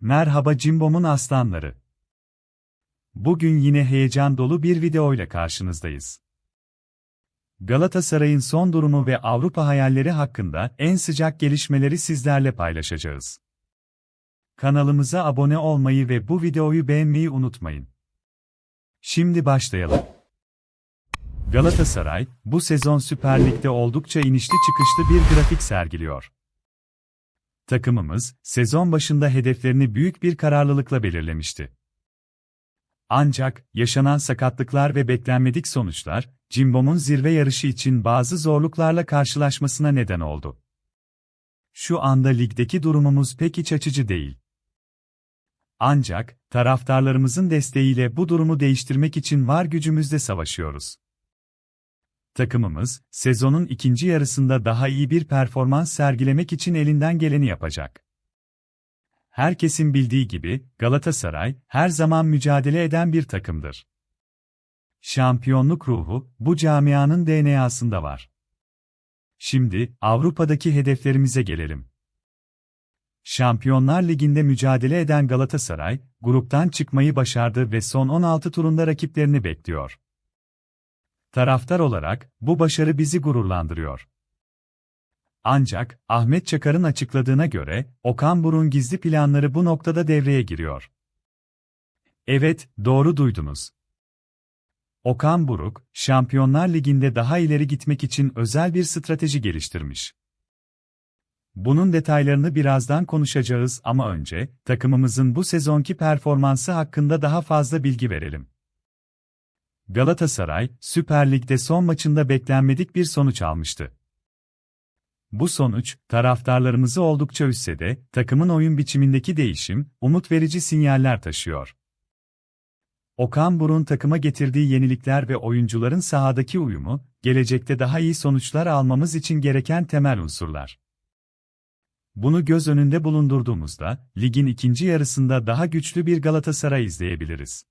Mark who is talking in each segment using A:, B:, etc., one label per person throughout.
A: Merhaba Cimbom'un aslanları. Bugün yine heyecan dolu bir video ile karşınızdayız. Galatasaray'ın son durumu ve Avrupa hayalleri hakkında en sıcak gelişmeleri sizlerle paylaşacağız. Kanalımıza abone olmayı ve bu videoyu beğenmeyi unutmayın. Şimdi başlayalım. Galatasaray, bu sezon Süper Lig'de oldukça inişli çıkışlı bir grafik sergiliyor. Takımımız, sezon başında hedeflerini büyük bir kararlılıkla belirlemişti. Ancak, yaşanan sakatlıklar ve beklenmedik sonuçlar, Cimbom'un zirve yarışı için bazı zorluklarla karşılaşmasına neden oldu. Şu anda ligdeki durumumuz pek iç açıcı değil. Ancak, taraftarlarımızın desteğiyle bu durumu değiştirmek için var gücümüzle savaşıyoruz. Takımımız, sezonun ikinci yarısında daha iyi bir performans sergilemek için elinden geleni yapacak. Herkesin bildiği gibi, Galatasaray, her zaman mücadele eden bir takımdır. Şampiyonluk ruhu, bu camianın DNA'sında var. Şimdi, Avrupa'daki hedeflerimize gelelim. Şampiyonlar Ligi'nde mücadele eden Galatasaray, gruptan çıkmayı başardı ve son 16 turunda rakiplerini bekliyor. Taraftar olarak, bu başarı bizi gururlandırıyor. Ancak, Ahmet Çakar'ın açıkladığına göre, Okan Burun gizli planları bu noktada devreye giriyor. Evet, doğru duydunuz. Okan Buruk, Şampiyonlar Ligi'nde daha ileri gitmek için özel bir strateji geliştirmiş. Bunun detaylarını birazdan konuşacağız ama önce, takımımızın bu sezonki performansı hakkında daha fazla bilgi verelim. Galatasaray, Süper Lig'de son maçında beklenmedik bir sonuç almıştı. Bu sonuç, taraftarlarımızı oldukça üstse de, takımın oyun biçimindeki değişim, umut verici sinyaller taşıyor. Okan Burun takıma getirdiği yenilikler ve oyuncuların sahadaki uyumu, gelecekte daha iyi sonuçlar almamız için gereken temel unsurlar. Bunu göz önünde bulundurduğumuzda, ligin ikinci yarısında daha güçlü bir Galatasaray izleyebiliriz.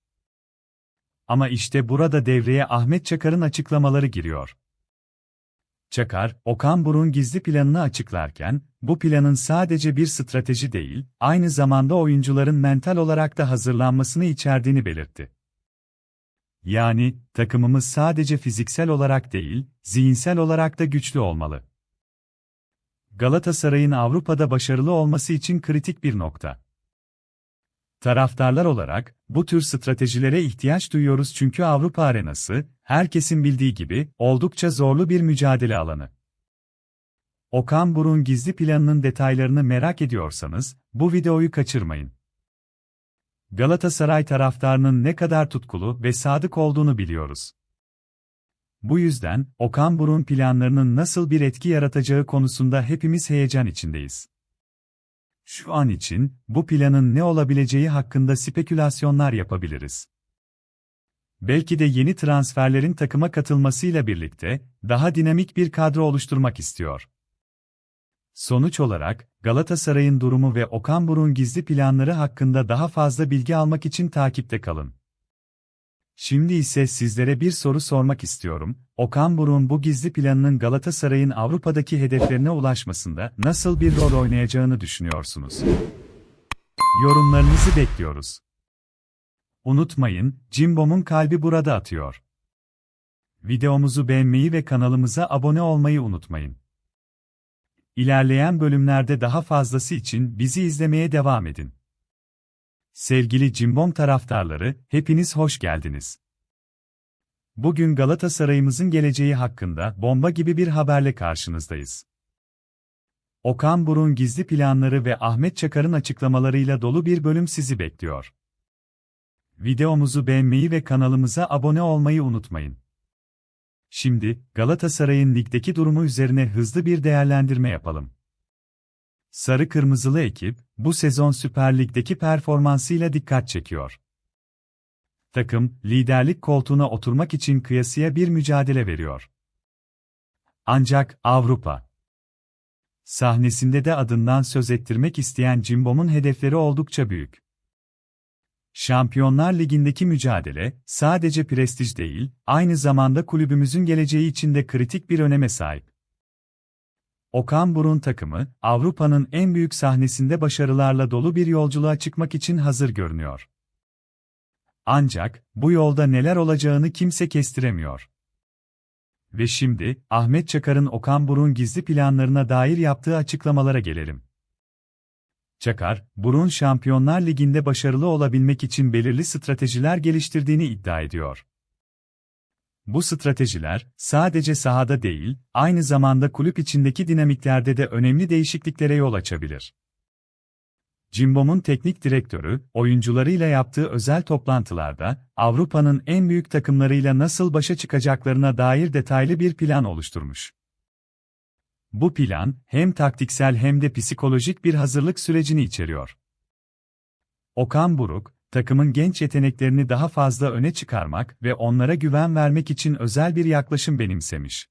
A: Ama işte burada devreye Ahmet Çakar'ın açıklamaları giriyor. Çakar, Okan Burun gizli planını açıklarken, bu planın sadece bir strateji değil, aynı zamanda oyuncuların mental olarak da hazırlanmasını içerdiğini belirtti. Yani, takımımız sadece fiziksel olarak değil, zihinsel olarak da güçlü olmalı. Galatasaray'ın Avrupa'da başarılı olması için kritik bir nokta. Taraftarlar olarak, bu tür stratejilere ihtiyaç duyuyoruz çünkü Avrupa arenası, herkesin bildiği gibi, oldukça zorlu bir mücadele alanı. Okan Burun gizli planının detaylarını merak ediyorsanız, bu videoyu kaçırmayın. Galatasaray taraftarının ne kadar tutkulu ve sadık olduğunu biliyoruz. Bu yüzden, Okan Burun planlarının nasıl bir etki yaratacağı konusunda hepimiz heyecan içindeyiz. Şu an için, bu planın ne olabileceği hakkında spekülasyonlar yapabiliriz. Belki de yeni transferlerin takıma katılmasıyla birlikte, daha dinamik bir kadro oluşturmak istiyor. Sonuç olarak, Galatasaray'ın durumu ve Okan Buruk'un gizli planları hakkında daha fazla bilgi almak için takipte kalın. Şimdi ise sizlere bir soru sormak istiyorum. Okan Buruk'un bu gizli planının Galatasaray'ın Avrupa'daki hedeflerine ulaşmasında nasıl bir rol oynayacağını düşünüyorsunuz? Yorumlarınızı bekliyoruz. Unutmayın, Cimbom'un kalbi burada atıyor. Videomuzu beğenmeyi ve kanalımıza abone olmayı unutmayın. İlerleyen bölümlerde daha fazlası için bizi izlemeye devam edin. Sevgili Cimbom taraftarları, hepiniz hoş geldiniz. Bugün Galatasaray'ımızın geleceği hakkında bomba gibi bir haberle karşınızdayız. Okan Burun gizli planları ve Ahmet Çakar'ın açıklamalarıyla dolu bir bölüm sizi bekliyor. Videomuzu beğenmeyi ve kanalımıza abone olmayı unutmayın. Şimdi, Galatasaray'ın ligdeki durumu üzerine hızlı bir değerlendirme yapalım. Sarı Kırmızılı ekip, bu sezon Süper Lig'deki performansıyla dikkat çekiyor. Takım, liderlik koltuğuna oturmak için kıyasıya bir mücadele veriyor. Ancak Avrupa sahnesinde de adından söz ettirmek isteyen Cimbom'un hedefleri oldukça büyük. Şampiyonlar Ligi'ndeki mücadele, sadece prestij değil, aynı zamanda kulübümüzün geleceği için de kritik bir öneme sahip. Okan Burun takımı, Avrupa'nın en büyük sahnesinde başarılarla dolu bir yolculuğa çıkmak için hazır görünüyor. Ancak, bu yolda neler olacağını kimse kestiremiyor. Ve şimdi, Ahmet Çakar'ın Okan Burun gizli planlarına dair yaptığı açıklamalara gelelim. Çakar, Burun Şampiyonlar Ligi'nde başarılı olabilmek için belirli stratejiler geliştirdiğini iddia ediyor. Bu stratejiler, sadece sahada değil, aynı zamanda kulüp içindeki dinamiklerde de önemli değişikliklere yol açabilir. Cimbom'un teknik direktörü, oyuncularıyla yaptığı özel toplantılarda, Avrupa'nın en büyük takımlarıyla nasıl başa çıkacaklarına dair detaylı bir plan oluşturmuş. Bu plan, hem taktiksel hem de psikolojik bir hazırlık sürecini içeriyor. Okan Buruk, takımın genç yeteneklerini daha fazla öne çıkarmak ve onlara güven vermek için özel bir yaklaşım benimsemiş.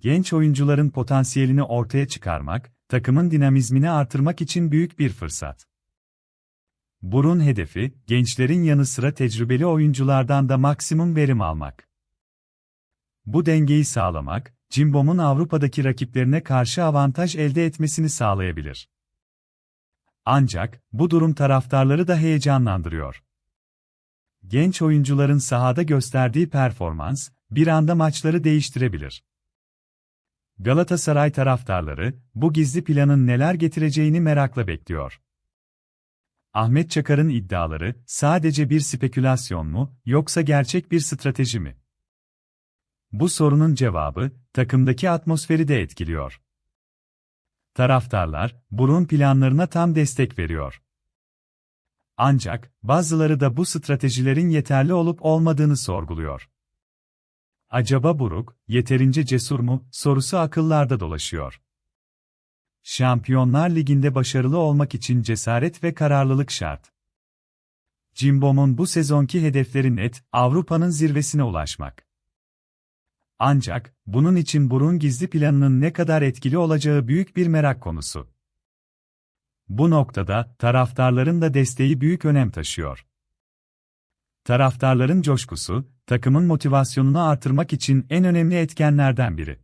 A: Genç oyuncuların potansiyelini ortaya çıkarmak, takımın dinamizmini artırmak için büyük bir fırsat. Burun hedefi, gençlerin yanı sıra tecrübeli oyunculardan da maksimum verim almak. Bu dengeyi sağlamak, Cimbom'un Avrupa'daki rakiplerine karşı avantaj elde etmesini sağlayabilir. Ancak, bu durum taraftarları da heyecanlandırıyor. Genç oyuncuların sahada gösterdiği performans, bir anda maçları değiştirebilir. Galatasaray taraftarları, bu gizli planın neler getireceğini merakla bekliyor. Ahmet Çakar'ın iddiaları, sadece bir spekülasyon mu, yoksa gerçek bir strateji mi? Bu sorunun cevabı, takımdaki atmosferi de etkiliyor. Taraftarlar, burun planlarına tam destek veriyor. Ancak, bazıları da bu stratejilerin yeterli olup olmadığını sorguluyor. Acaba Buruk, yeterince cesur mu, sorusu akıllarda dolaşıyor. Şampiyonlar Ligi'nde başarılı olmak için cesaret ve kararlılık şart. Cimbom'un bu sezonki hedefleri net, Avrupa'nın zirvesine ulaşmak. Ancak, bunun için burun gizli planının ne kadar etkili olacağı büyük bir merak konusu. Bu noktada, taraftarların da desteği büyük önem taşıyor. Taraftarların coşkusu, takımın motivasyonunu artırmak için en önemli etkenlerden biri.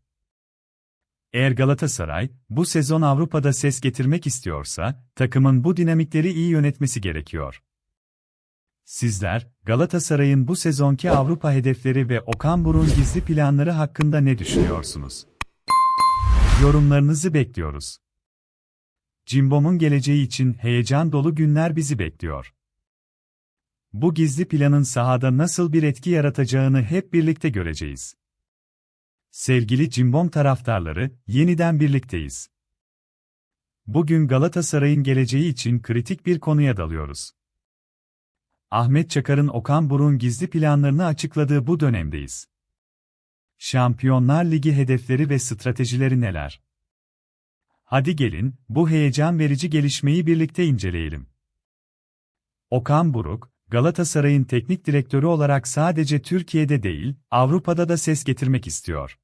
A: Eğer Galatasaray, bu sezon Avrupa'da ses getirmek istiyorsa, takımın bu dinamikleri iyi yönetmesi gerekiyor. Sizler, Galatasaray'ın bu sezonki Avrupa hedefleri ve Okan Burun gizli planları hakkında ne düşünüyorsunuz? Yorumlarınızı bekliyoruz. Cimbom'un geleceği için heyecan dolu günler bizi bekliyor. Bu gizli planın sahada nasıl bir etki yaratacağını hep birlikte göreceğiz. Sevgili Cimbom taraftarları, yeniden birlikteyiz. Bugün Galatasaray'ın geleceği için kritik bir konuya dalıyoruz. Ahmet Çakar'ın Okan Burun gizli planlarını açıkladığı bu dönemdeyiz. Şampiyonlar Ligi hedefleri ve stratejileri neler? Hadi gelin, bu heyecan verici gelişmeyi birlikte inceleyelim. Okan Buruk, Galatasaray'ın teknik direktörü olarak sadece Türkiye'de değil, Avrupa'da da ses getirmek istiyor.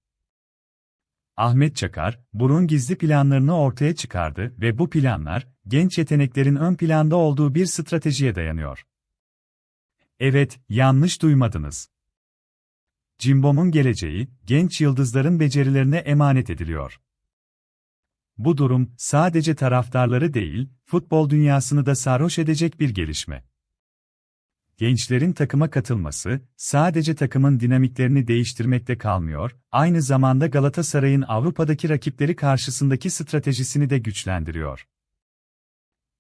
A: Ahmet Çakar, Burun gizli planlarını ortaya çıkardı ve bu planlar, genç yeteneklerin ön planda olduğu bir stratejiye dayanıyor. Evet, yanlış duymadınız. Cimbom'un geleceği, genç yıldızların becerilerine emanet ediliyor. Bu durum, sadece taraftarları değil, futbol dünyasını da sarhoş edecek bir gelişme. Gençlerin takıma katılması, sadece takımın dinamiklerini değiştirmekte kalmıyor, aynı zamanda Galatasaray'ın Avrupa'daki rakipleri karşısındaki stratejisini de güçlendiriyor.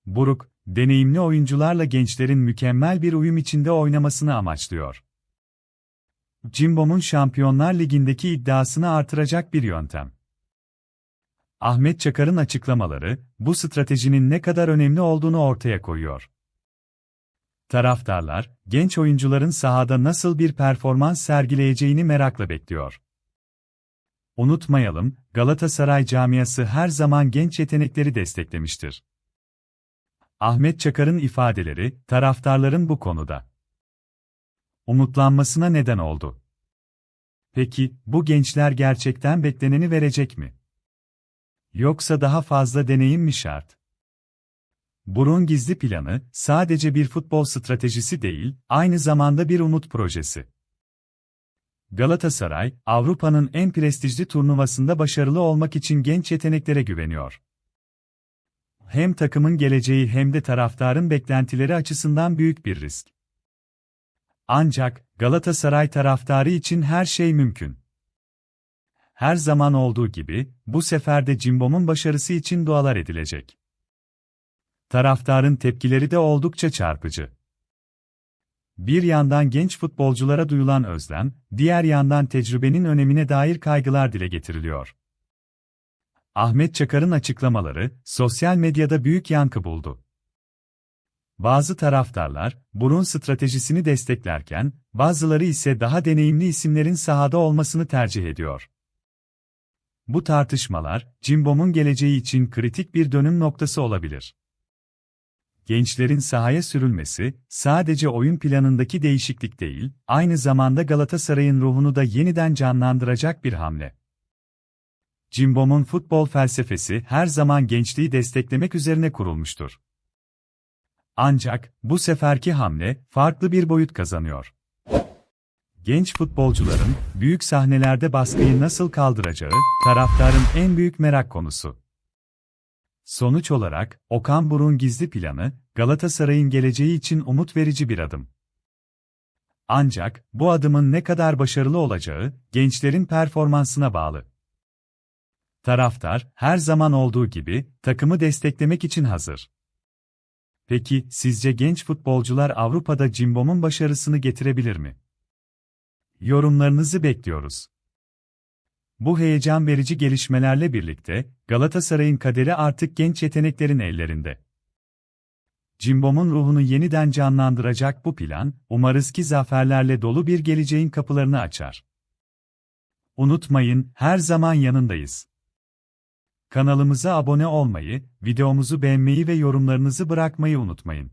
A: Buruk, deneyimli oyuncularla gençlerin mükemmel bir uyum içinde oynamasını amaçlıyor. Cimbom'un Şampiyonlar Ligi'ndeki iddiasını artıracak bir yöntem. Ahmet Çakar'ın açıklamaları, bu stratejinin ne kadar önemli olduğunu ortaya koyuyor. Taraftarlar, genç oyuncuların sahada nasıl bir performans sergileyeceğini merakla bekliyor. Unutmayalım, Galatasaray camiası her zaman genç yetenekleri desteklemiştir. Ahmet Çakar'ın ifadeleri, taraftarların bu konuda umutlanmasına neden oldu. Peki, bu gençler gerçekten bekleneni verecek mi? Yoksa daha fazla deneyim mi şart? Burun gizli planı, sadece bir futbol stratejisi değil, aynı zamanda bir umut projesi. Galatasaray, Avrupa'nın en prestijli turnuvasında başarılı olmak için genç yeteneklere güveniyor. Hem takımın geleceği hem de taraftarın beklentileri açısından büyük bir risk. Ancak Galatasaray taraftarı için her şey mümkün. Her zaman olduğu gibi bu sefer de Cimbom'un başarısı için dualar edilecek. Taraftarın tepkileri de oldukça çarpıcı. Bir yandan genç futbolculara duyulan özlem, diğer yandan tecrübenin önemine dair kaygılar dile getiriliyor. Ahmet Çakar'ın açıklamaları sosyal medyada büyük yankı buldu. Bazı taraftarlar burun stratejisini desteklerken, bazıları ise daha deneyimli isimlerin sahada olmasını tercih ediyor. Bu tartışmalar, Cimbom'un geleceği için kritik bir dönüm noktası olabilir gençlerin sahaya sürülmesi, sadece oyun planındaki değişiklik değil, aynı zamanda Galatasaray'ın ruhunu da yeniden canlandıracak bir hamle. Cimbom'un futbol felsefesi her zaman gençliği desteklemek üzerine kurulmuştur. Ancak, bu seferki hamle, farklı bir boyut kazanıyor. Genç futbolcuların, büyük sahnelerde baskıyı nasıl kaldıracağı, taraftarın en büyük merak konusu. Sonuç olarak, Okan Buruk'un gizli planı, Galatasaray'ın geleceği için umut verici bir adım. Ancak, bu adımın ne kadar başarılı olacağı, gençlerin performansına bağlı. Taraftar, her zaman olduğu gibi, takımı desteklemek için hazır. Peki, sizce genç futbolcular Avrupa'da Cimbom'un başarısını getirebilir mi? Yorumlarınızı bekliyoruz. Bu heyecan verici gelişmelerle birlikte, Galatasaray'ın kaderi artık genç yeteneklerin ellerinde. Cimbom'un ruhunu yeniden canlandıracak bu plan, umarız ki zaferlerle dolu bir geleceğin kapılarını açar. Unutmayın, her zaman yanındayız. Kanalımıza abone olmayı, videomuzu beğenmeyi ve yorumlarınızı bırakmayı unutmayın.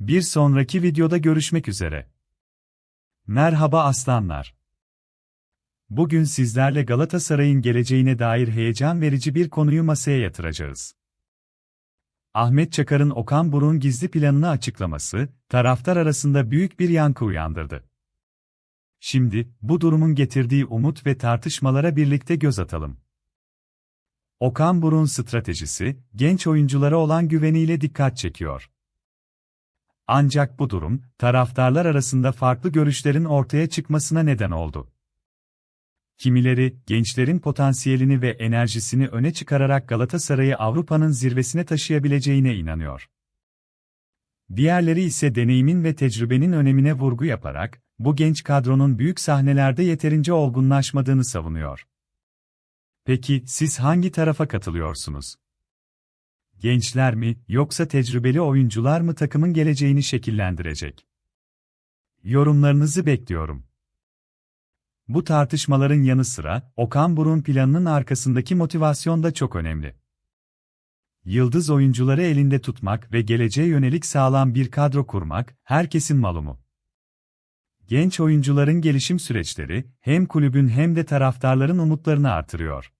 A: Bir sonraki videoda görüşmek üzere. Merhaba aslanlar. Bugün sizlerle Galatasaray'ın geleceğine dair heyecan verici bir konuyu masaya yatıracağız. Ahmet Çakar'ın Okan Buruk'un gizli planını açıklaması, taraftar arasında büyük bir yankı uyandırdı. Şimdi, bu durumun getirdiği umut ve tartışmalara birlikte göz atalım. Okan Buruk'un stratejisi, genç oyunculara olan güveniyle dikkat çekiyor. Ancak bu durum, taraftarlar arasında farklı görüşlerin ortaya çıkmasına neden oldu. Kimileri, gençlerin potansiyelini ve enerjisini öne çıkararak Galatasaray'ı Avrupa'nın zirvesine taşıyabileceğine inanıyor. Diğerleri ise deneyimin ve tecrübenin önemine vurgu yaparak, bu genç kadronun büyük sahnelerde yeterince olgunlaşmadığını savunuyor. Peki, siz hangi tarafa katılıyorsunuz? Gençler mi, yoksa tecrübeli oyuncular mı takımın geleceğini şekillendirecek? Yorumlarınızı bekliyorum. Bu tartışmaların yanı sıra, Okan Buruk'un planının arkasındaki motivasyon da çok önemli. Yıldız oyuncuları elinde tutmak ve geleceğe yönelik sağlam bir kadro kurmak, herkesin malumu. Genç oyuncuların gelişim süreçleri, hem kulübün hem de taraftarların umutlarını artırıyor.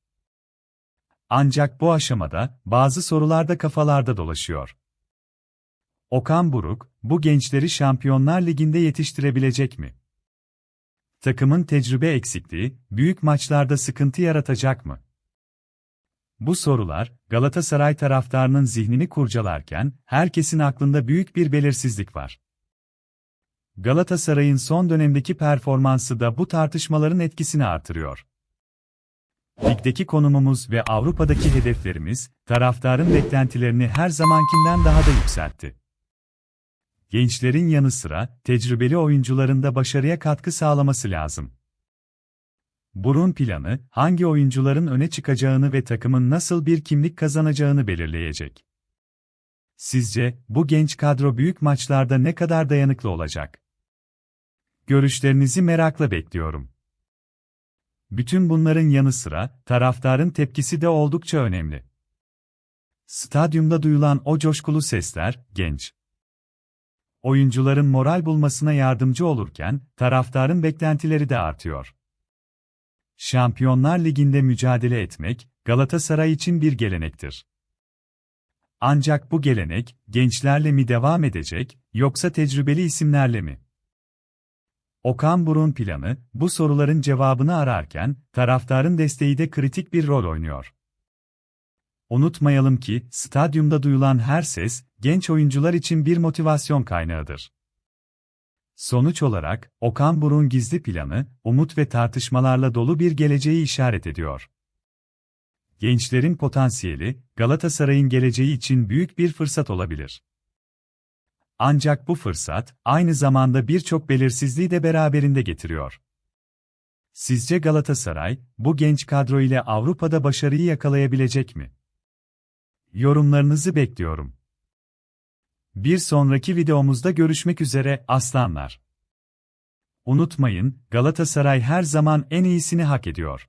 A: Ancak bu aşamada, bazı sorular da kafalarda dolaşıyor. Okan Buruk, bu gençleri Şampiyonlar Ligi'nde yetiştirebilecek mi? Takımın tecrübe eksikliği, büyük maçlarda sıkıntı yaratacak mı? Bu sorular, Galatasaray taraftarının zihnini kurcalarken, herkesin aklında büyük bir belirsizlik var. Galatasaray'ın son dönemdeki performansı da bu tartışmaların etkisini artırıyor. Ligdeki konumumuz ve Avrupa'daki hedeflerimiz, taraftarın beklentilerini her zamankinden daha da yükseltti gençlerin yanı sıra tecrübeli oyuncuların da başarıya katkı sağlaması lazım. Burun planı, hangi oyuncuların öne çıkacağını ve takımın nasıl bir kimlik kazanacağını belirleyecek. Sizce, bu genç kadro büyük maçlarda ne kadar dayanıklı olacak? Görüşlerinizi merakla bekliyorum. Bütün bunların yanı sıra, taraftarın tepkisi de oldukça önemli. Stadyumda duyulan o coşkulu sesler, genç oyuncuların moral bulmasına yardımcı olurken, taraftarın beklentileri de artıyor. Şampiyonlar Ligi'nde mücadele etmek, Galatasaray için bir gelenektir. Ancak bu gelenek, gençlerle mi devam edecek, yoksa tecrübeli isimlerle mi? Okan Buruk'un planı, bu soruların cevabını ararken, taraftarın desteği de kritik bir rol oynuyor. Unutmayalım ki, stadyumda duyulan her ses, genç oyuncular için bir motivasyon kaynağıdır. Sonuç olarak, Okan Buruk'un gizli planı, umut ve tartışmalarla dolu bir geleceği işaret ediyor. Gençlerin potansiyeli, Galatasaray'ın geleceği için büyük bir fırsat olabilir. Ancak bu fırsat, aynı zamanda birçok belirsizliği de beraberinde getiriyor. Sizce Galatasaray, bu genç kadro ile Avrupa'da başarıyı yakalayabilecek mi? Yorumlarınızı bekliyorum. Bir sonraki videomuzda görüşmek üzere aslanlar. Unutmayın, Galatasaray her zaman en iyisini hak ediyor.